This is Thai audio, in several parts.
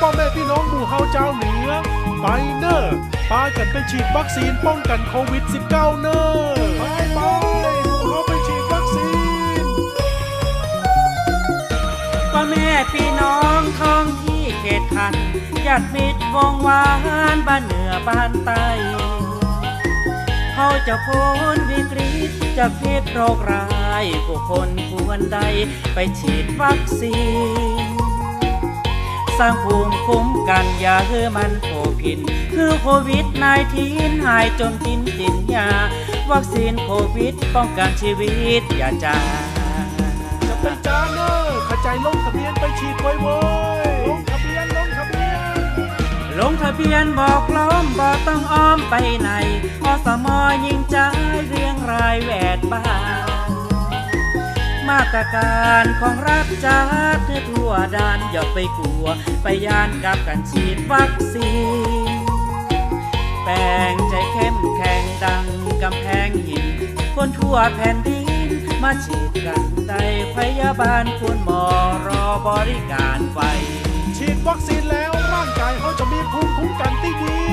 พ่อแม่พี่น้องหมู่เฮาเจ้าเหนือ ไปเนอร์พากันไปฉีดวัคซีนป้องกันโควิด -19 เนอร์ไปไปหมู่เฮาไปฉีดวัคซีนพ่อแม่พี่น้องท้องที่เขตคันญาติมิตรวงวานบ้านเหนือบ้านใต้เขาจะพ้นวิกฤตจากพิษโรคร้ายผู้คนควรใดไปฉีดวัคซีน สร้างภูมิคุ้มกันอย่าให้มันโผพิน คือโควิด -19 หายจนกินตินยา วัคซีนโควิดป้องกันชีวิตอย่าจาจะเป็นจาเนอร์ขจายลงทะเบียนไปฉีดไว้เว้ยลงทะเบียนลงทะเบียน ลงทะเบียนบอกพร้อมบอกต้องอ้อมไปไหนอสมยิงใจเรียงรายแวดบ้าน มาตรการของรัฐจัดให้ทั่วด้านอย่าไปกลัว ไปยานกับการฉีดวัคซีนแปลงใจเข้มแข็งดังกำแพงหิน คนทั่วแผ่นดิน มาฉีดกันได้พยาบาลคุณหมอรอบริการไฟ ฉีดวัคซีนแล้วร่างกายเขาจะมีภูมิคุ้มกันที่ดี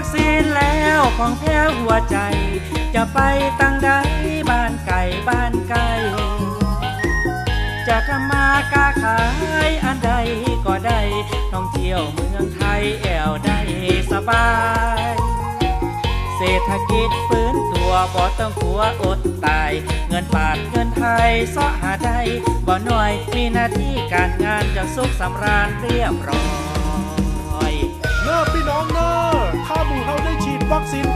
วัคซีนแล้วของแท้หัวใจ จะไปตั้งใดบ้านไก่บ้านไก่จะทำมาค้าขายอันใดก็ได้ท่องเที่ยวเมืองไทยแอวได้สบาย เศรษฐกิจฟื้นตัวบ่ต้องกลัวอดตาย เงินบาทเงินไทยเสาะหาได้บ่หน่อยมีหน้าที่การงานจะสุขสำราญเรียบร้อยเนอร์พี่น้องเนอ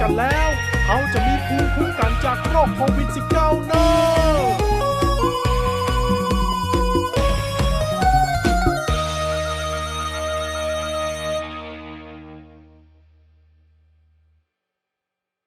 กันแล้ว เขาจะมีภูมิคุ้มกันจากโรคโควิด -19 เนอร์